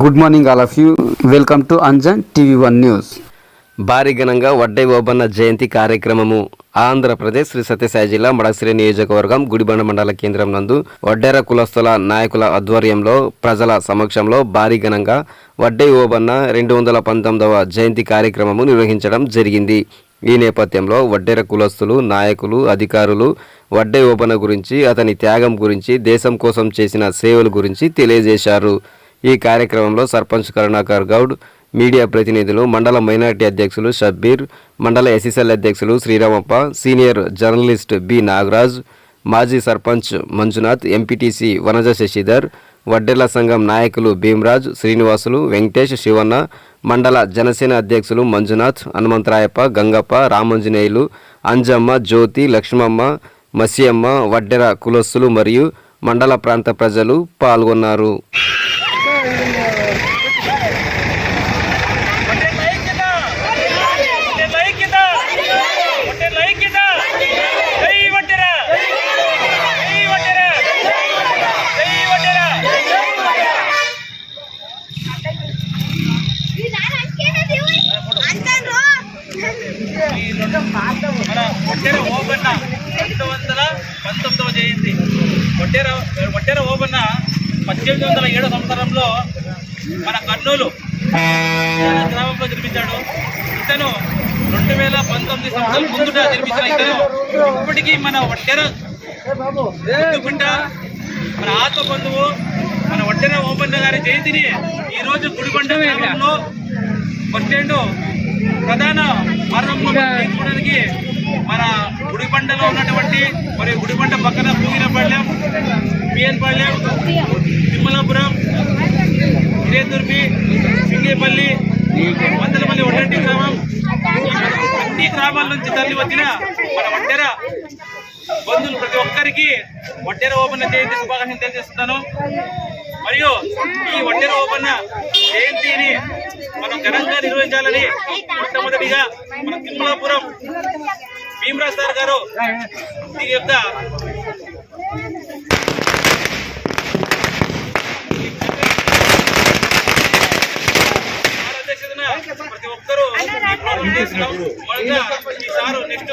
Good morning all of you. Welcome to Anjan TV one news. భారీ ఘనంగా వడ్డై ఓబన్న జయంతి కార్యక్రమము. ఆంధ్రప్రదేశ్ శ్రీ సత్యసాయి జిల్లా మడసిరి నియోజకవర్గం గుడిబండ మండల కేంద్రం నందు వడ్డేర కులస్తుల నాయకుల ఆధ్వర్యంలో ప్రజల సమక్షంలో భారీ ఘనంగా వడ్డై ఓబన్న రెండు వందల పంతొమ్మిదవ జయంతి కార్యక్రమము నిర్వహించడం జరిగింది. ఈ నేపథ్యంలో వడ్డేర కులస్తులు నాయకులు అధికారులు వడ్డై ఓబన్న గురించి అతని త్యాగం గురించి దేశం కోసం చేసిన సేవల గురించి తెలియజేశారు. ఈ కార్యక్రమంలో సర్పంచ్ కరుణాకర్ గౌడ్ మీడియా ప్రతినిధులు మండల మైనార్టీ అధ్యక్షులు షబ్బీర్ మండల ఎస్ఎస్ఎల్ అధ్యక్షులు Sriramappa senior journalist B Nagaraj మాజీ సర్పంచ్ మంజునాథ్ ఎంపీటీసీ వనజ శశిధర్ వడ్డెర్ల సంఘం నాయకులు భీమరాజ్ శ్రీనివాసులు వెంకటేష్ శివన్న మండల జనసేన అధ్యక్షులు మంజునాథ్ హనుమంతరాయప్ప గంగప్ప రామంజనేయులు అంజమ్మ జ్యోతి లక్ష్మమ్మ మసియమ్మ వడ్డెర కులస్సులు మరియు మండల ప్రాంత ప్రజలు పాల్గొన్నారు. ఇతను రెండు వేల పంతొమ్మిది సంవత్సరాల ముందుట నిర్మించిన ఇతను ఇప్పటికీ మన ఒట్టెర బిడ్డ మన ఆత్మ బంధువు మన ఒట్టెర ఓపెన్ గారి జయంతిని ఈ రోజు గుడికొండ గ్రామంలో బస్ స్టాండ్ ప్రధాన మార్గంలో చేసుకోవడానికి మన గుడిబండలో ఉన్నటువంటి మరి గుడిబండ పక్కన పూగినపల్లెం పిఎన్పల్లెం తిమ్మలాపురం హిరేదుర్బి సింగేపల్లి వందలపల్లి ఒడ్డంటి గ్రామం అన్ని గ్రామాల నుంచి తల్లి వచ్చిన మన వడ్డెర బంధువులు ప్రతి ఒక్కరికి వడ్డెర ఓపెన్ జయంతి శుభాకాంక్షలు తెలియజేస్తున్నాను. మరియు ఈ వడ్డెర ఓపెన్ జయంతిని మనం ఘనంగా నిర్వహించాలని మొట్టమొదటిగా మన తిరుమలాపురం భీమరాజ్ సార్ గారు దీని యొక్క అధ్యక్షతన ప్రతి ఒక్కరూ ఈ ప్రోగ్రాం చేస్తున్నాం. మొదట ఈ సారు నెక్స్ట్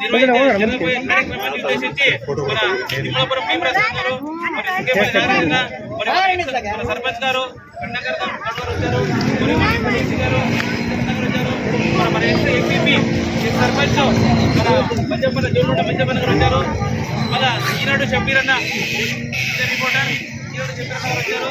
నిర్వహించే జరగబోయే కార్యక్రమాన్ని ఉద్దేశించి మన తిమ్మలాపురం భీమరాజ్ గారు మరి సింగేపల్లి నారాయణ మరి మన సర్పంచ్ గారు కన్నగర్ గారు వచ్చారు మరి గారు వచ్చారు మన ఎంపీపీ సర్పంచ్ మన గారు వచ్చారు. ఈనాడు షబ్బీర్ అన్న రిపోర్టర్ ఈనాడు గారు వచ్చారు.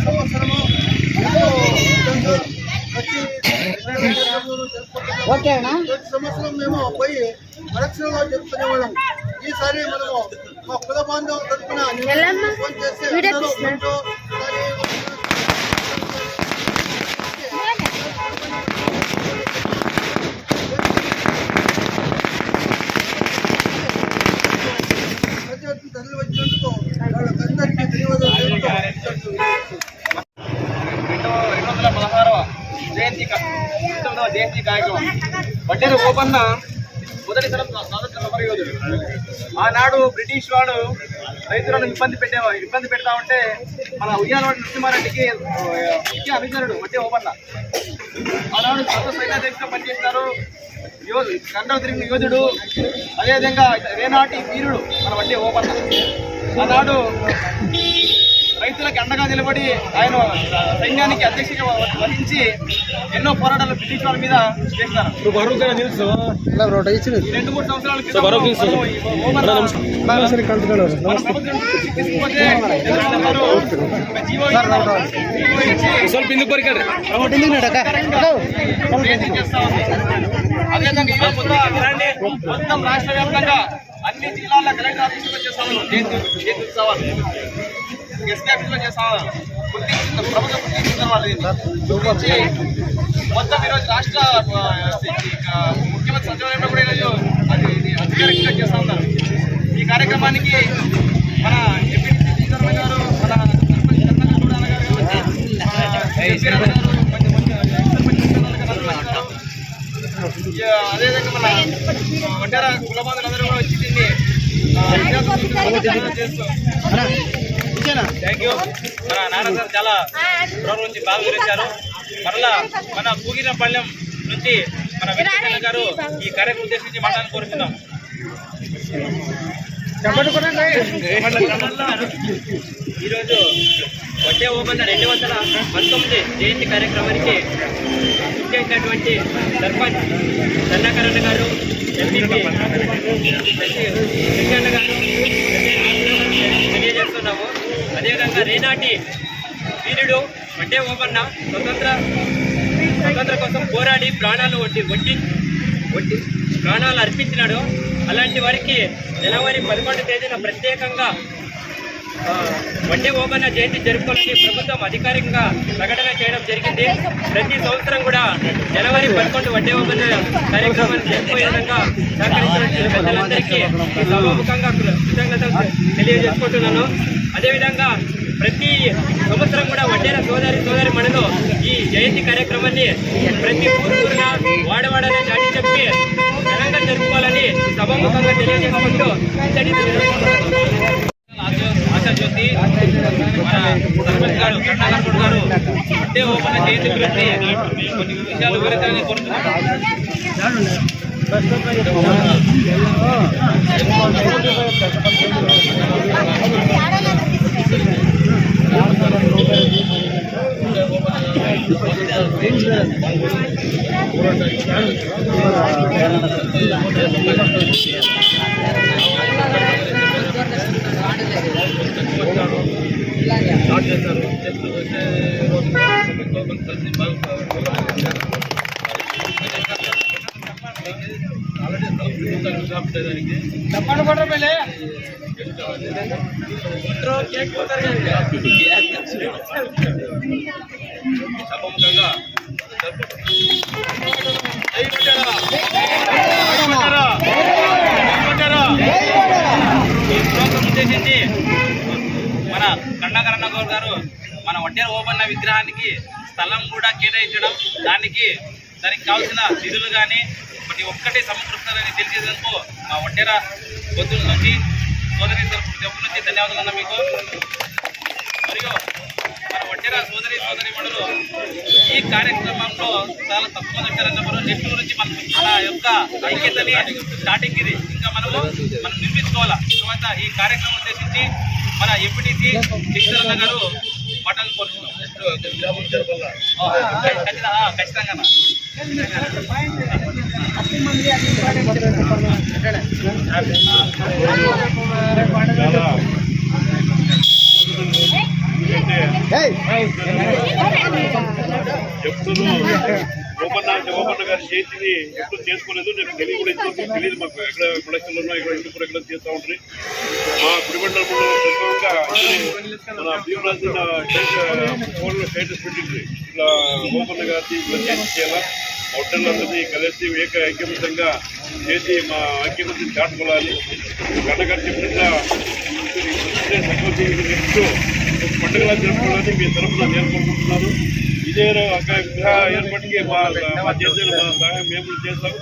సంవత్సరము ప్రతి జరుపుకుంటున్నాము. ప్రతి సంవత్సరం మేము పోయి పరీక్షలో జరుపుకునే వాళ్ళం ఈసారి మనము మా కుల బాంధవం తరఫున ఫోన్ చేసి వడ్డేరు ఓపన్న మొదటి ఆనాడు బ్రిటిష్ వాడు రైతులను ఇబ్బంది పెట్టే ఇబ్బంది పెడతా ఉంటే మన ఉయ్యాలవాడి నరసింహారెడ్డికి ముఖ్య అభిచరుడు వడ్డీ ఓపన్న. ఆనాడు స్వతంత్ర సైన్యాధ్యక్షుడు పనిచేసినారు యోధు కండవ తిరిగిన యోధుడు అదేవిధంగా రేనాటి వీరుడు మన వడ్డీ ఓపన్న. ఆనాడు రైతులకు అండగా నిలబడి ఆయన సైన్యానికి అధ్యక్షగా వహించి ఎన్నో పోరాటాలు బ్రిటిష్ వారి మీద చేస్తారు రెండు మూడు సంవత్సరాల మొత్తం మొత్తం రాష్ట్ర వ్యాప్తంగా అన్ని జిల్లాల కలెక్టర్ ఆఫీసులో చేస్తాము జయంతి జయంతి ఉత్సవాలు ఎస్పీ ఆఫీసులో చేస్తాము గుర్తించిన ప్రభుత్వం గుర్తించిన వాళ్ళు. గుర్తించి మొత్తం ఈరోజు రాష్ట్ర ముఖ్యమంత్రి సచివాలయంలో కూడా ఈరోజు అది అధికారికంగా చేస్తా ఉన్నారు. ఈ కార్యక్రమానికి మన ఎంపీ శ్రీధరరావు గారు మన కూడా గారు గారు అదేవిధంగా మన ఒంటార కుల బాంధవులందరూ కూడా వచ్చి దీన్ని చేస్తూ థ్యాంక్ యూ మన సార్ చాలా నుంచి బాగా వివరించారు మరలా మన నుంచి మన గారు ఈ కార్యక్రమం ఉద్దేశించి మాట్లాడాలని కోరుతున్నాం ఈరోజు వచ్చే ఓపెన్ రెండు వందల పంతొమ్మిది జయంతి కార్యక్రమానికి చేసినటువంటి సర్పంచ్ సన్నకరణ గారు వెంకన్న గారు తెలియజేస్తున్నాము అదేవిధంగా రేనాటి వీరుడు వడ్డే ఓపన్న స్వతంత్ర స్వతంత్ర కోసం పోరాడి ప్రాణాలు ఒడ్డి ఒడ్డి ఒడ్డి ప్రాణాలు అర్పించినాడు. అలాంటి వారికి జనవరి పదకొండు తేదీన ప్రత్యేకంగా వడ్డే ఓబన్న జయంతి జరుపుకోవాలని ప్రభుత్వం అధికారికంగా ప్రకటన చేయడం జరిగింది. ప్రతి సంవత్సరం కూడా జనవరి పదకొండు వడ్డే ఓబన్న కార్యక్రమాన్ని జరుపుకునే విధంగా సహకరించిన పెద్దలందరికీ సభాముఖంగా కృ- కృతజ్ఞతలు తెలియజేసుకుంటున్నాను. అదేవిధంగా ప్రతి సంవత్సరం కూడా వడ్డేర సోదరి సోదరి మనలో ఈ జయంతి కార్యక్రమాన్ని ప్రతి ఊరు ఊరుగా వాడవాడనే చాటి చెప్పి ఘనంగా జరుపుకోవాలని సభాముఖంగా తెలియజేసుకుంటూ జ్యోతి మన సర్పంచ్ గారు కరుణాకర్ గారు అంటే ఓపెన్ చేతి గురించి కొన్ని విషయాలు వివరించాలని కోరుతున్నాను స్టార్ట్ చేస్తారు జస్ట్ వచ్చే రోజు లోపలికి కలిసి చెప్పండి. సభముఖంగా జై బంజారా! జై బంజారా! జై బంజారా! ఈ ప్రోగ్రాం ఉద్దేశించి మన కన్నకరణ గారు మన వడ్డేర ఓబన్న విగ్రహానికి స్థలం కూడా కేటాయించడం దానికి దానికి కావాల్సిన నిధులు కానీ ప్రతి ఒక్కటి సమకూరుస్తారని తెలిసేందుకు మా వడ్డేర బొద్దుల నుంచి సోదరి దగ్గర నుంచి ధన్యవాదాలు అన్న మీకు. మరియు మన వడ్డేర సోదరి సోదరి మండలు ఈ కార్యక్రమంలో చాలా తక్కువ మంది వచ్చారన్నప్పుడు నెక్స్ట్ గురించి మనం మన యొక్క ఐక్యతని స్టార్టింగ్ ఇది. ఇంకా మనము మనం నిర్మించుకోవాలా? తర్వాత ఈ కార్యక్రమం ఉద్దేశించి మన ఎంపీటీసీ కిషోరన్న గారు కోరుతున్నాం ఖచ్చితంగా ఖచ్చితంగా అన్న. ఎప్పుడు ఓపన్న ఓపన్న గారి చేతిని ఎప్పుడు చేసుకోలేదు నేను తెలియ కూడా ఇంతవరకు తెలియదు మాకు ఎక్కడ ప్రొడక్షన్లో ఇక్కడ ఇంటికి ఎక్కడ చేస్తూ ఉంటుంది మా కుటుంబంలో కుడిబండల మన భీమరాజు ఫోన్లో స్టేటస్ పెట్టింది ఇట్లా ఓపన్న గారిని ఇట్లా చేయాలా హోటళ్ళందరినీ కలిసి ఏక ఐక్యమత్యంగా చేసి మా ఐక్యమత్యం చాటుకోవాలి గంటగారు చెప్పినట్లా నెక్స్ట్ పండుగలా జరుపుకోవాలని మీ తరఫున నేను కోరుకుంటున్నాను ఇదే ఒక ఏర్పాటుకి మా మా చేసే సహాయం మేము చేస్తాం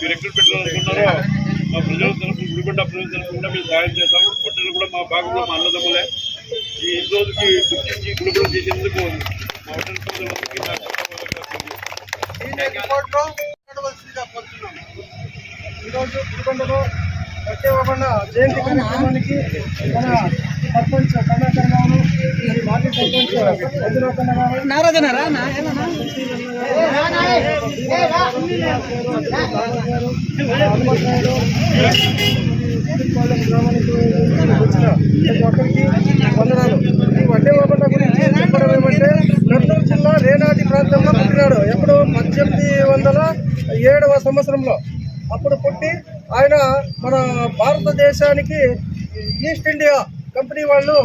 మీరు ఎక్కడ పెట్టాలనుకుంటారో మా ప్రజల తరఫు గుడికొండ ప్రజల తరఫు కూడా మేము సహాయం చేస్తాము. పొట్టలు కూడా మా భాగంలో మా అన్నదమ్ములే. ఈ రోజుకి గుర్తించి గుడికొండ చేసేందుకు మా హోటల్ ప్రజలందరికీ ఈరోజు గుడికొండలో వచ్చే జయంతి కార్యక్రమానికి మన సర్పంచ్ కర్ణాకర్ గారు ఈ మాజీ సర్పంచ్ చంద్రకన్న గారు హనుమంత్ నాయుడు, గ్రామానికి వచ్చిన ఒక్కరికి వందనాలు ఈ వడ్డే ఓపెన్ గురించి చెప్పడం ఏమంటే నెల్లూరు జిల్లా రేనాటి ప్రాంతంలో పుట్టినాడు ఎప్పుడు పద్దెనిమిది వందల ఏడవ సంవత్సరంలో అప్పుడు పుట్టి ఆయన మన భారతదేశానికి ఈస్ట్ ఇండియా కంపెనీ వాళ్ళు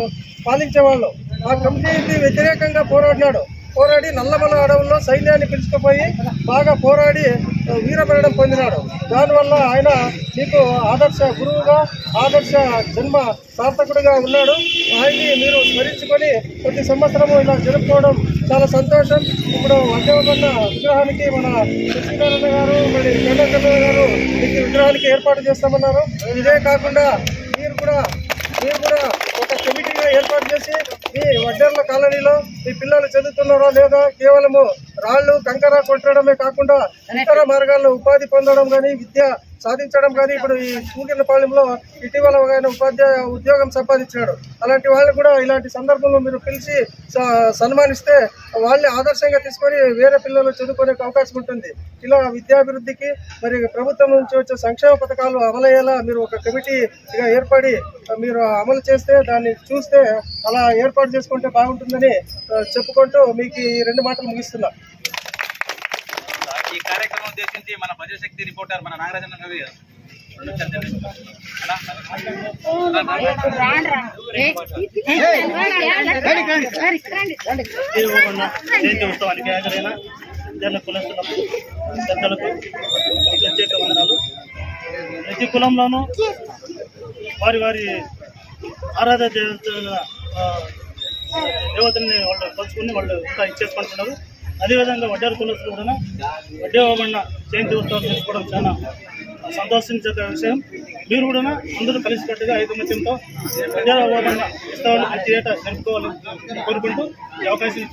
పాలించేవాళ్ళు. ఆ కంపెనీకి వ్యతిరేకంగా పోరాడినాడు. పోరాడి నల్లమల అడవుల్లో సైన్యాన్ని పిలుచుకుపోయి బాగా పోరాడి వీరమరణం పొందినాడు. దానివల్ల ఆయన మీకు ఆదర్శ గురువుగా ఆదర్శ జన్మ సార్థకుడిగా ఉన్నాడు. ఆయన్ని మీరు స్మరించుకొని ప్రతి సంవత్సరము ఇలా జరుపుకోవడం చాలా సంతోషం. ఇప్పుడు వడ్డేవన్న విగ్రహానికి మన సత్యనారాయణ గారు మరి చంద్రకన్న గారు మీకు విగ్రహానికి ఏర్పాటు చేస్తామన్నారు. ఇదే కాకుండా మీరు కూడా మీరు కూడా కమిటీగా ఏర్పాటు చేసి మీ వడ్డర్ల కాలనీలో మీ పిల్లలు చదువుతున్నారో లేదా కేవలము రాళ్ళు కంకర కొట్టడమే కాకుండా ఇతర మార్గాల్లో ఉపాధి పొందడం కానీ విద్య సాధించడం కానీ ఇప్పుడు ఈ సూర్యనపాలెంలో ఇటీవల ఒక ఆయన ఉపాధ్యాయ ఉద్యోగం సంపాదించాడు. అలాంటి వాళ్ళు కూడా ఇలాంటి సందర్భంలో మీరు పిలిచి స- సన్మానిస్తే వాళ్ళని ఆదర్శంగా తీసుకొని వేరే పిల్లలు చదువుకునే అవకాశం ఉంటుంది. ఇలా విద్యాభివృద్ధికి మరి ప్రభుత్వం నుంచి వచ్చే సంక్షేమ పథకాలు అమలయ్యేలా మీరు ఒక కమిటీగా ఏర్పడి మీరు అమలు చేస్తే దాన్ని చూస్తే అలా ఏర్పాటు చేసుకుంటే బాగుంటుందని చెప్పుకుంటూ మీకు ఈ రెండు మాటలు ముగిస్తున్నా. ఈ కార్యక్రమం ఉద్దేశించి మన ప్రజాశక్తి రిపోర్టర్ మన నాగరాజన్ గారి జయంతి ఉత్సవానికి హాజరైన కులస్తులకు పెద్దలకు ప్రత్యేక వందనాలు ప్రతి కులంలోనూ వారి వారి ఆరాధన దేవతల దేవతల్ని వాళ్ళు పంచుకుని వాళ్ళు ఇంకా ఇచ్చేసుకుంటున్నారు అదేవిధంగా వడ్డారు కులస్తులు కూడా వడ్డే ఓమన్న జయంతి ఉత్సవం చేసుకోవడం చాలా సంతోషించే విషయం. మీరు కూడా అందరూ కలిసికట్టుగా ఐకమత్యంతో వడ్డారు ఓమన్న ఉత్సవాన్ని ప్రతి ఏటా జరుపుకోవాలని కోరుకుంటూ ఈ అవకాశం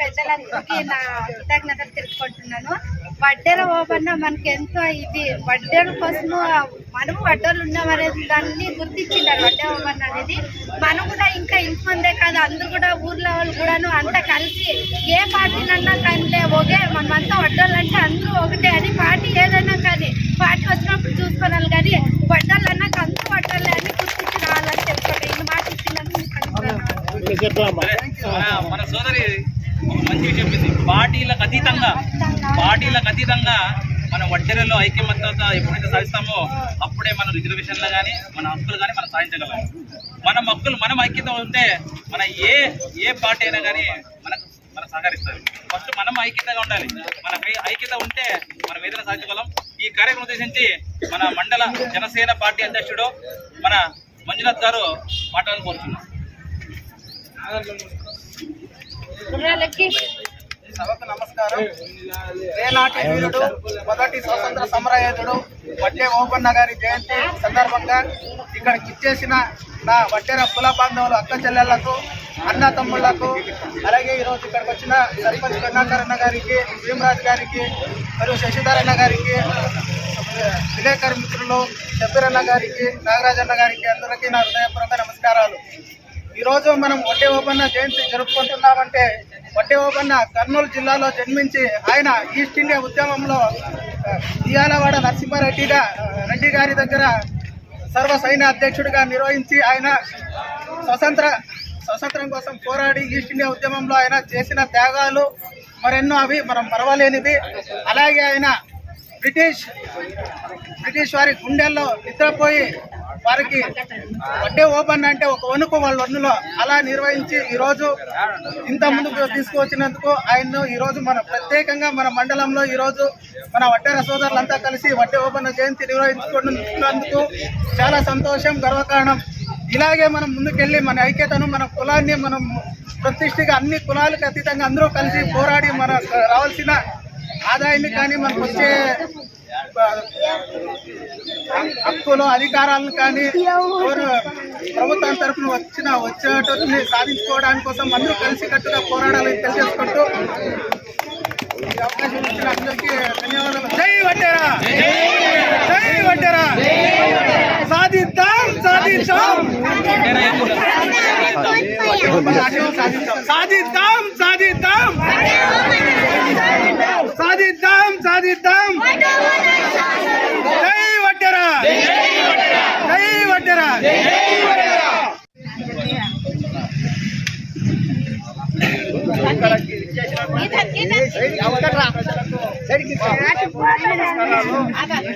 పెద్దలందరికీ నా కృతజ్ఞతలు తెలుపుకుంటున్నాను. వడ్డెర ఓబన్న మనకి ఎంతో ఇది. వడ్డెర కోసము మనం వడ్డలు ఉన్నామనేది దాన్ని గుర్తించిండారు వడ్డే ఓపన్న అనేది మనం కూడా ఇంకా ఇంతమందే కాదు అందరూ కూడా ఊర్లో వాళ్ళు కూడాను అంతా కలిసి ఏ పార్టీనన్నా కానీ ఒకే మనమంతా వడ్డోళ్ళు అంటే అందరూ ఒకటే అని పార్టీ ఏదైనా కానీ పార్టీ వచ్చినప్పుడు చూసుకోవాలి కానీ వడ్డోళ్ళు అన్నాక అందరూ వడ్డోళ్ళే అని గుర్తించి రావాలని చెప్పుకోండి ఇన్ని మాట కృతజ్ఞతలు. మన సోదరి మంచి చెప్పింది పార్టీలకు అతీతంగా పార్టీలకు అతీతంగా మన వడ్డెరలో ఐక్యమత్యత ఎప్పుడైతే సాధిస్తామో అప్పుడే మన రిజర్వేషన్లు కానీ మన హక్కులు కానీ మనం సాధించగలం. మన హక్కులు మనం ఐక్యత ఉంటే మన ఏ ఏ పార్టీ అయినా కానీ మనకు మనం సహకరిస్తారు. ఫస్ట్ మనం ఐక్యతగా ఉండాలి. మన ఐక్యత ఉంటే మనం ఏదైనా సాధించగలం. ఈ కార్యక్రమం ఉద్దేశించి మన మండల జనసేన పార్టీ అధ్యక్షుడు మన మంజునాథ్ గారు మాట్లాడాలని కోరుతున్నాం సభకు నమస్కారం. రేనాటి వీరుడు మొదటి స్వతంత్ర సమరయోధుడు వడ్డే ఓపన్న గారి జయంతి సందర్భంగా ఇక్కడ ఇచ్చేసిన నా వడ్డెర కుల బాంధవులు అక్క చెల్లెళ్ళకు అన్న తమ్ముళ్ళకు అలాగే ఈరోజు ఇక్కడికి వచ్చిన సర్పంచ్ కరుణాకరణ గారికి భీమరాజ్ గారికి మరియు శశిధరణ గారికి విలేకరి మిత్రులు షబ్బీరన్న గారికి నాగరాజన్న గారికి అందరికీ నా హృదయపూర్వక నమస్కారాలు. ఈరోజు మనం వడ్డే ఓపన్న జయంతి జరుపుకుంటున్నామంటే వడ్డే కర్నూలు జిల్లాలో జన్మించి ఆయన ఈస్ట్ ఇండియా ఉద్యమంలో దియాలవాడ నరసింహారెడ్డిగా రెడ్డి గారి దగ్గర సర్వ సైన్య అధ్యక్షుడిగా నిర్వహించి ఆయన స్వతంత్ర స్వతంత్రం కోసం పోరాడి ఈస్ట్ ఇండియా ఉద్యమంలో ఆయన చేసిన త్యాగాలు మరెన్నో అవి మనం మరవలేనివి. అలాగే ఆయన బ్రిటిష్ బ్రిటిష్ వారి గుండెల్లో నిద్రపోయి వారికి వడ్డే ఓపెన్ అంటే ఒక వణుకు వాళ్ళ వన్నులో అలా నిర్వహించి ఈరోజు ఇంత ముందుకు తీసుకువచ్చినందుకు ఆయన్ను ఈరోజు మన ప్రత్యేకంగా మన మండలంలో ఈరోజు మన వడ్డేర సోదరులంతా కలిసి వడ్డే ఓపెన్ జయంతి నిర్వహించుకున్నందుకు చాలా సంతోషం గర్వకారణం. ఇలాగే మనం ముందుకెళ్ళి మన ఐక్యతను మన కులాన్ని మనం ప్రతిష్ఠగా అన్ని కులాలకు అతీతంగా అందరూ కలిసి పోరాడి మన రావాల్సిన ఆదాయాన్ని కానీ మనకు వచ్చే హక్కులు అధికారాలను కానీ ప్రభుత్వం తరఫున వచ్చిన వచ్చేటట్టుని సాధించుకోవడానికి కోసం అందరూ కలిసి కట్టుగా పోరాడాలని తెలియజేసుకుంటూ ఈ అవకాశం ఇచ్చిన అందరికీ ధన్యవాదాలు. జై వడ్డేరా! జై వడ్డేరా! సాధిద్దాం సాధిద్దాం! సాధిద్దాం సాధిద్దాం సాధిద్దాం జై వడ్డెరా జై వడ్డెరా ఇక్కడికి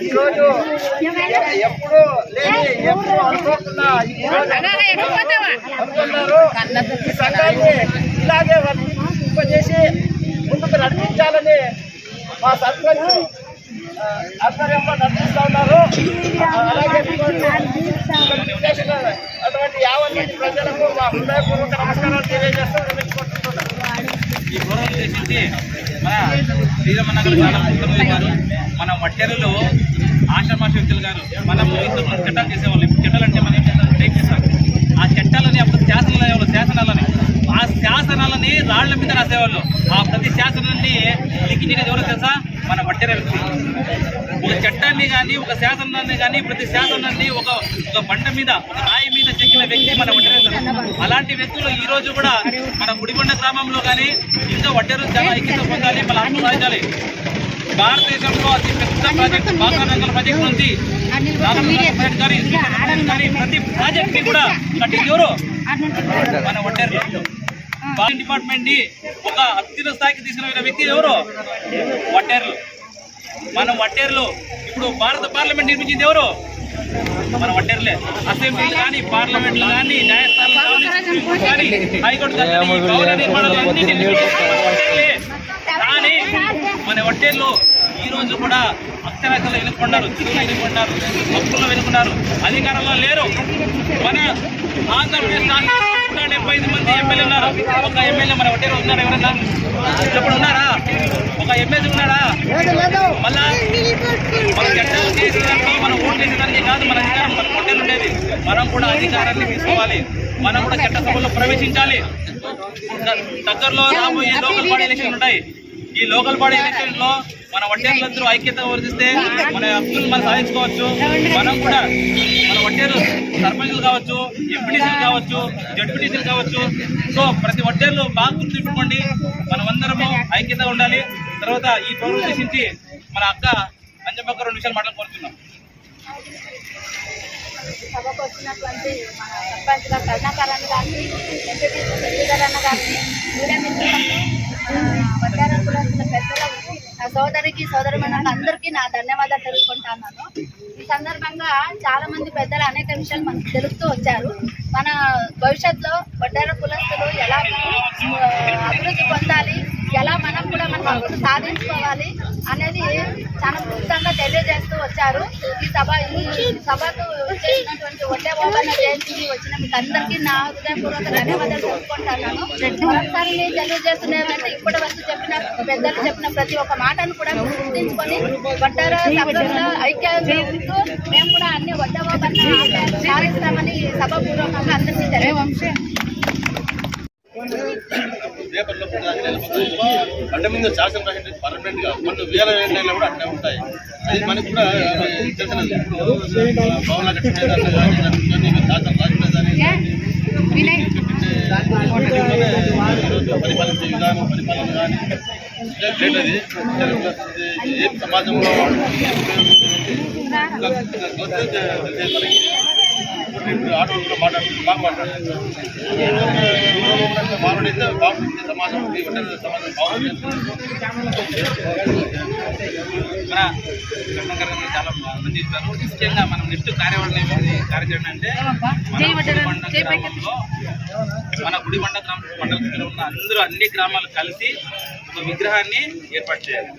ఈరోజు ఎప్పుడు లేని ఎప్పుడు అనుకోకుండా ఈ రోజు అనుకున్నారు. ఈ సంఘాన్ని ఇలాగే వర్తింపజేసి ముందుకు నడిపించాలని మా సర్పంచ్ ఆధ్వర్యంలో నడిపిస్తా ఉన్నారు. అలాగే అటువంటి యావత్ మంది ప్రజలకు మా హృదయపూర్వక నమస్కారాలు తెలియజేస్తూ విరమించుకుంటున్నాను ఈ గౌరవం చేసింది మన శ్రీరమణగర్ చాలా ముఖ్యమంత్రి గారు మన వడ్డెరలో ఆషామాష వ్యక్తులు గారు మనం ఇంతకు చట్టాలు చేసేవాళ్ళు. ఇప్పుడు చట్టాలు అంటే మనం ఏం చేస్తాం? ఆ చట్టాలని అప్పుడు శాసనాలు శాసనాలని ఆ శాసనాలని రాళ్ళ మీద రాసేవాళ్ళు. ఆ ప్రతి శాసనాన్ని లిఖించిన ఎవరు తెలుసా? మన వడ్డెర వ్యక్తి ఒక చట్టాన్ని కానీ ఒక శాసనాన్ని కానీ ప్రతి శాసనాన్ని ఒక ఒక బండ మీద ఒక రాయి మీద చెక్కిన వ్యక్తి మన వడ్డెర అలాంటి వ్యక్తులు ఈ రోజు కూడా మన గుడికొండ గ్రామంలో కానీ ఇంకా వడ్డేరు చాలా ఐక్యత పొందాలి మన ఆత్మ సాధించాలి. భారతదేశంలో అతి పెద్ద ప్రాజెక్ట్ బాగానంగల్ ప్రాజెక్ట్ ఉంది. కానీ ప్రతి ప్రాజెక్ట్ని కూడా కట్టింది ఎవరు మన వడ్డెర్లు డిపార్ట్మెంట్ని ఒక అత్యున్న స్థాయికి తీసుకున్న వ్యక్తి ఎవరు? వడ్డెర్లు మన వడ్డేరులో ఇప్పుడు భారత పార్లమెంట్ నిర్మించింది ఎవరు? మన వడ్డేరులే అసెంబ్లీలు కానీ పార్లమెంట్లు కానీ న్యాయస్థానాలు కానీ హైకోర్టు కానీ మన వడ్డేరులే. ఈరోజు ఈ రోజు కూడా అక్షరాస్యలు ఎన్నుకున్నారు తెలుగులో ఎన్నుకున్నారు హక్కుల్లో ఎన్నుకున్నారు అధికారంలో లేరు. మన ఆంధ్రప్రదేశ్ నూట డెబ్బై ఐదు మంది ఎమ్మెల్యే ఉన్నారు. ఒక ఎమ్మెల్యే మన వడ్డేరు ఉన్నారు ఎవరన్నా? ఇప్పుడు ఉన్నారా? ఒక ఎమ్మెల్యే ఉన్నాడా? మళ్ళా మన చట్టాలు మనం ఓట్లు వేసేదానికి కాదు మన అధికారం మన పొట్టేలు ఉండేది. మనం కూడా అధికారాన్ని తీసుకోవాలి. మనం కూడా చట్టసభలో ప్రవేశించాలి. దగ్గరలో రాబోయే లోకల్ బాడీ ఎలక్షన్ ఉంటాయి. ఈ లోకల్ బాడీ ఎలక్షన్లో మన వడ్డేరులందరూ ఐక్యత వర్తిస్తే మన హక్కులు మనం సాధించుకోవచ్చు. మనం కూడా మన వడ్డేరు సర్పంచులు కావచ్చు ఎంపీటీసీలు కావచ్చు జడ్పీటీసీలు కావచ్చు. సో ప్రతి వడ్డేర్లు బాగా గుర్తుంచుకోండి. మనమందరము ఐక్యత ఉండాలి. తర్వాత ఈ ప్రోగ్రాం ఉద్దేశించి మన అక్క అంజమ్మక్క రెండు విషయాలు మాట్లాడుకుంటున్నాం సభకు వచ్చినటువంటి మన సర్పంచ్ గారు కరుణాకరణ గారిని ఎంపీటీసీ శ్రీధరన్న గారిని సోదరికి సోదరమైన అందరికీ నా ధన్యవాదాలు తెలుసుకుంటున్నాను ఈ సందర్భంగా చాలా మంది పెద్దలు అనేక విషయాలు మనకు తెలుపుతూ వచ్చారు. మన భవిష్యత్తులో వడ్డార కులస్తులు ఎలా అభివృద్ధి పొందాలి ఎలా మనం కూడా మన సాధించుకోవాలి అనేది చాలా క్లుప్తంగా తెలియజేస్తూ వచ్చారు. ఈ సభ ఈ సభకు చేసినటువంటి ఒడ్డే ఓపెన్ వచ్చిన మీకు అందరికీ నా హృదయపూర్వక ధన్యవాదాలు చెప్పుకుంటున్నాను మరొకసారి నేను తెలియజేస్తున్న ఇప్పటి వరకు చెప్పిన పెద్దలు చెప్పిన ప్రతి ఒక్క మాటను కూడా గుర్తించుకొని వడ్డార సభలో మేము కూడా అన్ని వడ్డ ఓపెన్ సాధిస్తామని ఈ సభాపూర్వకంగా అందరికీ తెలియజేస్తాం పేపర్లో బండ మీద శాసనం పర్మనెంట్గా కొన్ని వేల ఏళ్ళలో కూడా అట్లా ఉంటాయి. అది మనకు కూడా తెలిసినది ఇప్పుడు భవన కట్టిన శాసనం పరిపాలించే విధానం పరిపాలన కానీ ఏ సమాజంలో ఇప్పుడు ఆటోలు బాగుంటుంది సమాజం మన చాలా మంది ఇస్తారు ముఖ్యంగా మనం నెక్స్ట్ కార్యవర్గం ఏమిటి కార్యాచరణ అంటే మన గుడిబండ గ్రామంలో మన గుడిబండ గ్రామ మండలంలో ఉన్న అందరూ అన్ని గ్రామాలు కలిసి ఒక విగ్రహాన్ని ఏర్పాటు చేయాలి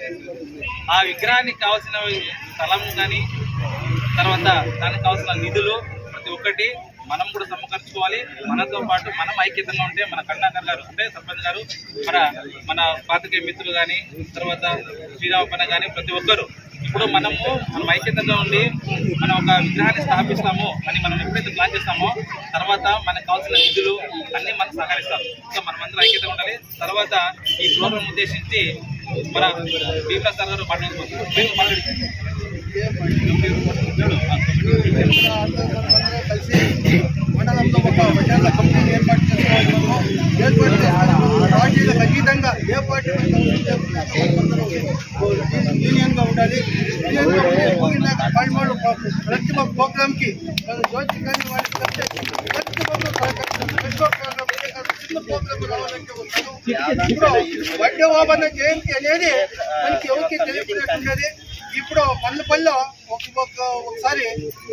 ఆ విగ్రహానికి కావాల్సిన స్థలం కానీ తర్వాత దానికి కావాల్సిన నిధులు ఒక్కటి మనం కూడా సమకర్చుకోవాలి. మనతో పాటు మనం ఐక్యతంగా ఉంటే మన కరుణాకర్ గారు అంటే సర్పంచ్ గారు మన మన పాతికే మిత్రులు కానీ తర్వాత శ్రీరామపన్న కానీ ప్రతి ఒక్కరు. ఇప్పుడు మనము మనం ఐక్యతంగా ఉండి మనం ఒక విగ్రహాన్ని స్థాపిస్తాము అని మనం ఎప్పుడైతే ప్లాన్ చేస్తామో తర్వాత మనకు కావాల్సిన నిధులు అన్ని మనం సహకరిస్తారు. సో మనమందరం ఐక్యతగా ఉండాలి. తర్వాత ఈ ప్రోగ్రాం ఉద్దేశించి మన భీమరాజ్ గారు మాట్లాడుతున్నారు కలిసి మండలంలో ఒక మండల కమిటీని ఏర్పాటు చేసుకోవడము ఏర్పాటు చేసుకున్నాము పార్టీలకు అతీతంగా ఏ పార్టీ యూనియన్గా ఉండాలి యూనియన్గా ఉండి పోయినాక పదిమూడు ప్రతి ఒక్క ప్రోగ్రామ్కి జ్యోతి కానీ వాళ్ళకి ప్రతి ఒక్క చిన్న ప్రోగ్రామ్ రావాలంటే ఒక చదువు. ఇప్పుడు వడ్డే ఓబన్న జయంతి అనేది మనకి ఎవరికి తెలియకున్నట్టున్నది ఇప్పుడు పల్లె ఒక ఒకసారి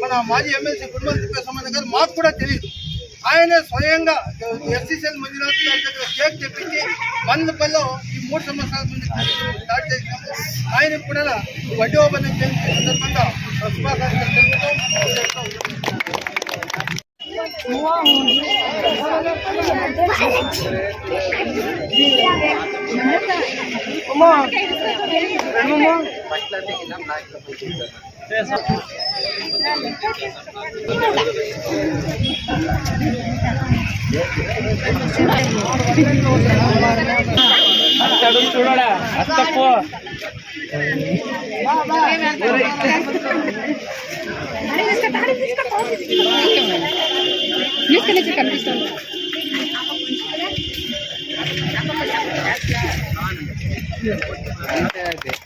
మన మాజీ ఎమ్మెల్సీ గుడిమల్ తిప్పేశ్వర గారు మాకు కూడా తెలియదు. ఆయన స్వయంగా ఎస్సీసీఎల్ మంజునాథ్ గారి దగ్గర కేక్ తెప్పించి మందపల్లిలో ఈ మూడు సంవత్సరాల ముందు స్టార్ట్ చేసినాము. ఆయన కూడా వడ్డీ ఓపెన్ జయంతి సందర్భంగా శుభాకాంక్షలు తెలుపుతూ అతడు చూడడా అత్తప్పో అరే జై